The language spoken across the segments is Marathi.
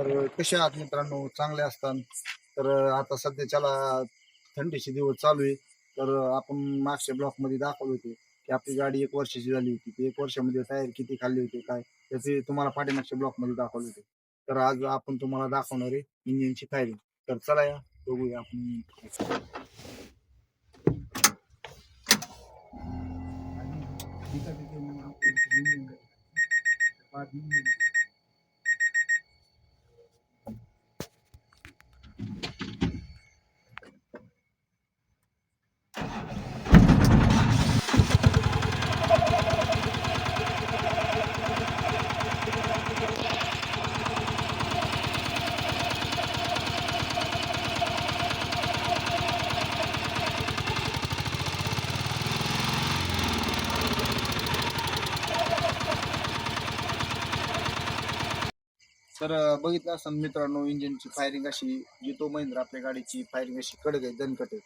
तर कसे आहात मित्रांनो? चांगले असतात. तर आता सध्याच्याला थंडीचे दिवस चालू आहे. तर आपण मागच्या ब्लॉकमध्ये दाखवले होते की आपली गाडी एक वर्षाची झाली होती. ती एक वर्षामध्ये टायर किती खाल्ली होती काय? त्याचे तुम्हाला पाठीमागच्या ब्लॉकमध्ये दाखवले होते. तर आज आपण तुम्हाला दाखवणार आहे इंजिनची फायरिंग तर चला या बघूया आपण. तर बघितलं असं मित्रांनो इंजिनची फायरिंग अशी जितो महिंद्रा आपल्या गाडीची फायरिंग अशी कडक आहे दणकट आहे.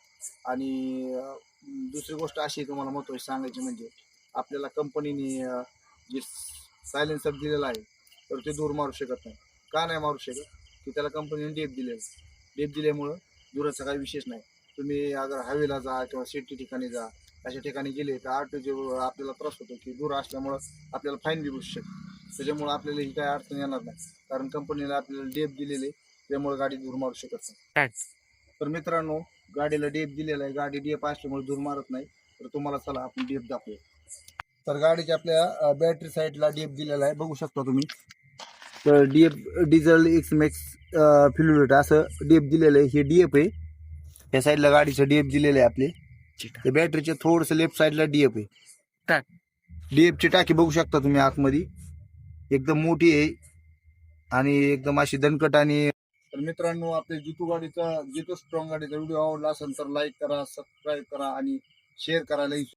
आणि दुसरी गोष्ट अशी तुम्हाला महत्वाची सांगायची म्हणजे आपल्याला कंपनीने जे सायलेन्सर दिलेला आहे तर ते दूर मारू शकत नाही. का नाही मारू शकत? की त्याला कंपनीने डेप दिलेलं डेप दिल्यामुळं दुराचा काही विशेष नाही. तुम्ही अगर हवेला जा किंवा सिटी ठिकाणी जा अशा ठिकाणी गेले तर आटो जे आपल्याला त्रास होतो की दूर असल्यामुळं आपल्याला फाईन बी बसू शकते. त्याच्यामुळे आपल्याला ही काही अडचण येणार नाही. कारण कंपनीला आपल्याला डेप दिलेले त्यामुळे गाडी दूर मारू शकत नाही. तर मित्रांनो गाडीला डेप दिलेला आहे. गाडी डेप असल्यामुळे दूर मारत नाही. तर तुम्हाला चला आपण डेप दाखवूया तर गाडीच्या आपल्या बॅटरी साईडला डेप दिलेला आहे. बघू शकता तुम्ही. तर डीएफ डिझेल एक्स मॅक्स फिल्युलेट असं डेप दिलेलं आहे. हे डीएफ आहे. या साईडला गाडीचं डीएफ दिलेलं आहे आपले. बॅटरीच्या थोडंसं लेफ्ट साईडला डीएफ आहे. डीएफची टाकी बघू शकता तुम्ही आतमध्ये. एकदम मोठी आहे. आणि एकदम अशी दणकट आणि तर मित्रांनो आपल्या जितू गाडीचा जितू स्ट्रॉंग गाडीचा व्हिडिओ आवडला असेल तर लाईक करा सबस्क्राईब करा आणि शेअर करायला